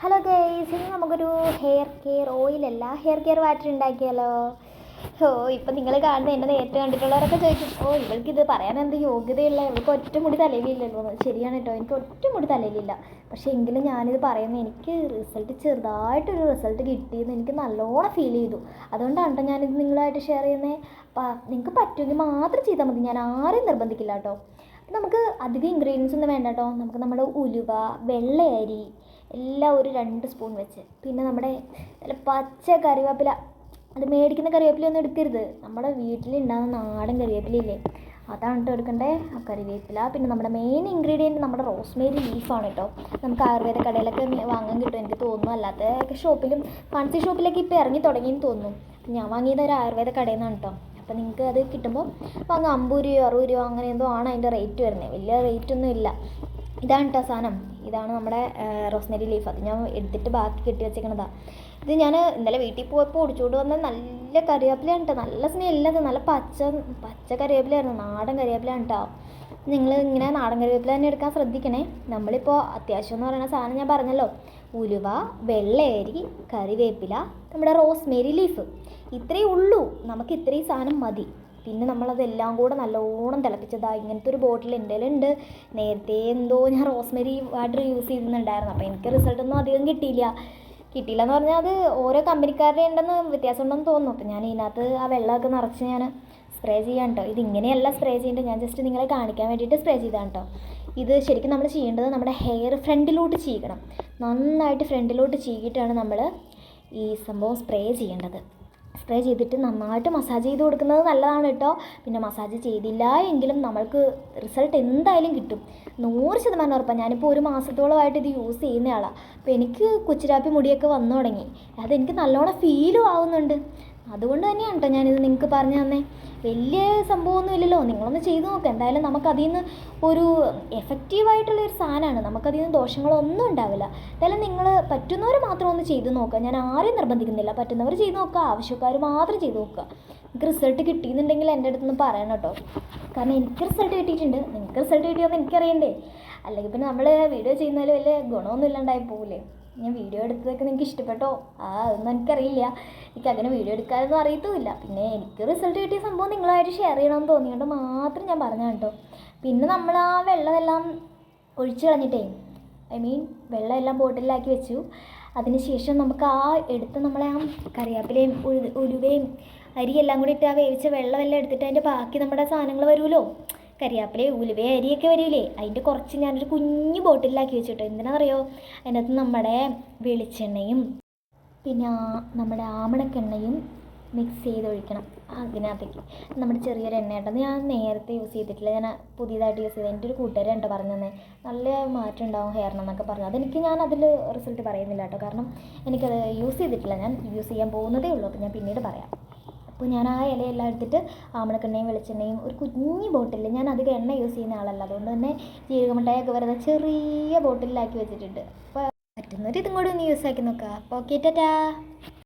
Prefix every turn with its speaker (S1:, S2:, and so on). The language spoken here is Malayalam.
S1: ഹലോ ഗേസ് ഇനി നമുക്കൊരു ഹെയർ കെയർ ഓയിലല്ല ഹെയർ കെയർ വാട്ടർ ഉണ്ടാക്കിയാലോ ഓ ഇപ്പം നിങ്ങൾ കാണുന്ന എന്നെ നേരിട്ട് കണ്ടിട്ടുള്ളവരൊക്കെ ചോദിക്കും ഓ ഇവൾക്ക് ഇത് പറയാൻ എന്ത് യോഗ്യതയുള്ള ഇവൾക്ക് ഒറ്റ മുടി തലയിലില്ലല്ലോ. എന്ന്." ശരിയാണ് കേട്ടോ എനിക്ക് ഒറ്റ മുടി തലയിലില്ല. പക്ഷേ എങ്കിലും ഞാനിത് പറയുന്നത് എനിക്ക് റിസൾട്ട് ചെറുതായിട്ടൊരു റിസൾട്ട് കിട്ടിയെന്ന് എനിക്ക് നല്ലോണം ഫീൽ ചെയ്തു. അതുകൊണ്ടാണ് കേട്ടോ ഞാനിത് നിങ്ങളായിട്ട് ഷെയർ ചെയ്യുന്നത് നിങ്ങൾക്ക് പറ്റുമെങ്കിൽ മാത്രം ചെയ്താൽ മതി ഞാൻ ആരെയും നിർബന്ധിക്കില്ല കേട്ടോ നമുക്ക് അധികം ഇൻഗ്രീഡിയൻസ് ഒന്നും വേണ്ട കേട്ടോ നമുക്ക് നമ്മുടെ ഉലുവ വെള്ളയരി എല്ലാം ഒരു രണ്ട് സ്പൂൺ വെച്ച്. പിന്നെ നമ്മുടെ നല്ല പച്ച കറിവേപ്പില. അത് മേടിക്കുന്ന കറിവേപ്പില ഒന്നും എടുക്കരുത്. നമ്മുടെ വീട്ടിലുണ്ടാകുന്ന നാടൻ കറിവേപ്പിലയില്ലേ? അതാണ് കേട്ടോ എടുക്കേണ്ടത് ആ കറിവേപ്പില. പിന്നെ നമ്മുടെ മെയിൻ ഇൻഗ്രീഡിയന്റ് നമ്മുടെ റോസ്മേരി ലീഫാണ് കേട്ടോ നമുക്ക് ആയുർവേദ കടയിലൊക്കെ വാങ്ങാൻ കിട്ടും എനിക്ക് തോന്നുന്നു. അല്ലാത്ത ഷോപ്പിലും ഫാൻസി ഷോപ്പിലൊക്കെ ഇപ്പോൾ ഇറങ്ങി തുടങ്ങിയെന്ന് തോന്നുന്നു. ഞാൻ വാങ്ങിയത് ഒരു ആയുർവേദ കടയിൽ നിന്നാണ് കേട്ടോ അപ്പോൾ നിങ്ങൾക്ക് അത് കിട്ടുമ്പോൾ അത് അമ്പത് രൂപയോ അറുപത് രൂപ അങ്ങനെ എന്തോ ആണ് അതിന്റെ റേറ്റ് വരുന്നത് വലിയ റേറ്റ് ഒന്നും ഇല്ല. ഇതാണ് കേട്ടോ സാധനം ഇതാണ് നമ്മുടെ റോസ്മെരി ലീഫ് അത് ഞാൻ എടുത്തിട്ട് ബാക്കി കെട്ടി വെച്ചേക്കണതാണ് ഇത് ഞാൻ ഇന്നലെ വീട്ടിൽ പോയപ്പോൾ ഒടിച്ചുകൊണ്ട് വന്ന നല്ല കറിവേപ്പിലയാണ് കേട്ടോ നല്ല സ്മെല്ലത് നല്ല പച്ച പച്ച കറിവേപ്പിലയായിരുന്നു നാടൻ കറിവേപ്പിലയാണ് കേട്ടോ നിങ്ങൾ ഇങ്ങനെ നാടൻ കറിവേപ്പില തന്നെ എടുക്കാൻ ശ്രദ്ധിക്കണേ. നമ്മളിപ്പോൾ അത്യാവശ്യം എന്ന് പറയുന്ന സാധനം ഞാൻ പറഞ്ഞല്ലോ. ഉലുവ വെള്ളയരി കറിവേപ്പില നമ്മുടെ റോസ്മേരി ലീഫ്. ഇത്രയേ ഉള്ളൂ. നമുക്ക് ഇത്രയും സാധനം മതി. പിന്നെ നമ്മളതെല്ലാം കൂടെ നല്ലോണം തിളപ്പിച്ചതാ. ഇങ്ങനത്തെ ഒരു ബോട്ടിൽ എന്റെ ഉണ്ട്. നേരത്തെ എന്തോ ഞാൻ റോസ്മേരി വാട്ടർ യൂസ് ചെയ്യുന്നുണ്ടായിരുന്നു അപ്പോൾ എനിക്ക് റിസൾട്ടൊന്നും അധികം കിട്ടിയില്ല. കിട്ടിയില്ല എന്ന് പറഞ്ഞാൽ അത് ഓരോ കമ്പനിക്കാരുടെ ഉണ്ടെന്ന് വ്യത്യാസം ഉണ്ടെന്ന് തോന്നുന്നു. അപ്പോൾ ഞാൻ ഇതിനകത്ത് ആ വെള്ളമൊക്കെ നിറച്ച് ഞാൻ സ്പ്രേ ചെയ്യാൻ കേട്ടോ ഇത് ഇങ്ങനെയല്ല സ്പ്രേ ചെയ്യേണ്ടത്. ഞാൻ ജസ്റ്റ് നിങ്ങളെ കാണിക്കാൻ വേണ്ടിയിട്ട് സ്പ്രേ ചെയ്താണ് കേട്ടോ ഇത് ശരിക്കും നമ്മൾ ചെയ്യേണ്ടത് നമ്മുടെ ഹെയർ ഫ്രണ്ടിലോട്ട് ചെയ്യണം നന്നായിട്ട് ഫ്രണ്ടിലോട്ട് ചീകിയിട്ടാണ് നമ്മൾ ഈ സംഭവം സ്പ്രേ ചെയ്യേണ്ടത്. സ്പ്രേ ചെയ്തിട്ട് നന്നായിട്ട് മസാജ് ചെയ്ത് കൊടുക്കുന്നത് നല്ലതാണ് കേട്ടോ പിന്നെ മസാജ് ചെയ്തില്ല എങ്കിലും നമ്മൾക്ക് റിസൾട്ട് എന്തായാലും കിട്ടും. നൂറ് ശതമാനം ഉറപ്പാണ് ഞാനിപ്പോൾ ഒരു മാസത്തോളമായിട്ട് ഇത് യൂസ് ചെയ്യുന്നയാളാണ് അപ്പോൾ എനിക്ക് കുച്ചിരാപ്പി മുടിയൊക്കെ വന്നു തുടങ്ങി. അതെനിക്ക് നല്ലോണം ഫീലും ആവുന്നുണ്ട്. അതുകൊണ്ട് തന്നെയാണ് കേട്ടോ ഞാനിത് നിങ്ങൾക്ക് പറഞ്ഞു തന്നേ. വലിയ സംഭവമൊന്നും ഇല്ലല്ലോ നിങ്ങളൊന്ന് ചെയ്ത് നോക്ക്. എന്തായാലും നമുക്ക് അതിൽ നിന്ന് ഒരു എഫക്റ്റീവായിട്ടുള്ള ഒരു സാധനമാണ് നമുക്കതിൽ നിന്ന് ദോഷങ്ങളൊന്നും ഉണ്ടാവില്ല. എന്തായാലും നിങ്ങൾ പറ്റുന്നവർ മാത്രം ഒന്ന് ചെയ്ത് നോക്കുക ഞാൻ ആരെയും നിർബന്ധിക്കുന്നില്ല. പറ്റുന്നവർ ചെയ്ത് നോക്കുക ആവശ്യക്കാർ മാത്രം ചെയ്ത് നോക്കുക നിങ്ങൾക്ക് റിസൾട്ട് കിട്ടിയെന്നുണ്ടെങ്കിൽ എന്റെ അടുത്ത് നിന്ന് പറയണം കേട്ടോ കാരണം എനിക്ക് റിസൾട്ട് കിട്ടിയിട്ടുണ്ട്. നിങ്ങൾക്ക് റിസൾട്ട് കിട്ടിയോന്ന് എനിക്കറിയണ്ടേ. അല്ലെങ്കിൽ പിന്നെ നമ്മൾ വീഡിയോ ചെയ്യുന്നതിൽ വലിയ ഗുണമൊന്നും ഇല്ലാണ്ടായി പോകില്ലേ ഞാൻ വീഡിയോ എടുത്തതൊക്കെ നിങ്ങൾക്ക് ഇഷ്ടപ്പെട്ടോ? ആ അതൊന്നും എനിക്കറിയില്ല. എനിക്ക് അങ്ങനെ വീഡിയോ എടുക്കാനൊന്നും അറിയത്തുമില്ല. പിന്നെ എനിക്ക് റിസൾട്ട് കിട്ടിയ സംഭവം നിങ്ങളായിട്ട് ഷെയർ ചെയ്യണമെന്ന് തോന്നിയോണ്ട് മാത്രം ഞാൻ പറഞ്ഞതാണ് കേട്ടോ പിന്നെ നമ്മൾ ആ വെള്ളമെല്ലാം ഒഴിച്ചു കളഞ്ഞിട്ടേ ഐ മീൻ വെള്ളമെല്ലാം ബോട്ടിലാക്കി വെച്ചു. അതിനുശേഷം നമുക്ക് ആ എടുത്ത് നമ്മളെ ആ കറിവേപ്പിലയും ഉഴു ഉലുവയും അരിയെല്ലാം കൂടി ഇട്ട് ആ വേവിച്ച വെള്ളമെല്ലാം എടുത്തിട്ട് അതിന്റെ ബാക്കി നമ്മുടെ സാധനങ്ങൾ വരുമല്ലോ? കരിയാപ്പിലയും ഉലുവ അരിയൊക്കെ വരില്ലേ അതിന്റെ കുറച്ച് ഞാനൊരു കുഞ്ഞു ബോട്ടിലാക്കി വെച്ചിട്ടോ. എന്തിനാണെന്നറിയോ അതിനകത്ത് നമ്മുടെ വെളിച്ചെണ്ണയും പിന്നെ നമ്മുടെ ആമണക്കെണ്ണയും മിക്സ് ചെയ്ത് ഒഴിക്കണം അതിനകത്തേക്ക്. നമ്മുടെ ചെറിയൊരു എണ്ണ ഉണ്ടെന്ന് ഞാൻ നേരത്തെ യൂസ് ചെയ്തിട്ടില്ല. ഞാൻ പുതിയതായിട്ട് യൂസ് ചെയ്തത്. എന്റെ ഒരു കൂട്ടുകാരൻ കേട്ടോ പറഞ്ഞു തന്നെ നല്ല മാറ്റം ഉണ്ടാവും ഹെയറിനെന്നൊക്കെ പറഞ്ഞു. അതെനിക്ക് ഞാൻ അതിൽ റിസൾട്ട് പറയുന്നില്ല കേട്ടോ കാരണം എനിക്കത് യൂസ് ചെയ്തിട്ടില്ല. ഞാൻ യൂസ് ചെയ്യാൻ പോകുന്നതേ ഉള്ളൂ. അപ്പോൾ ഞാൻ പിന്നീട് പറയാം. അപ്പോൾ ഞാൻ ആ ഇലയെല്ലാം എടുത്തിട്ട് ആമണക്കെണ്ണയും വെളിച്ചെണ്ണയും ഒരു കുഞ്ഞു ബോട്ടിൽ ഞാൻ അധികം എണ്ണ യൂസ് ചെയ്യുന്ന ആളല്ല. അതുകൊണ്ട് തന്നെ ജീരകമിഠായൊക്കെ വെറുതെ ചെറിയ ബോട്ടിലാക്കി വെച്ചിട്ടുണ്ട്. അപ്പോൾ പറ്റുന്നൊരു ഇതും കൂടി ഒന്ന് യൂസ് ആക്കി നോക്കുക അപ്പോൾ ഓക്കെ ടാറ്റാ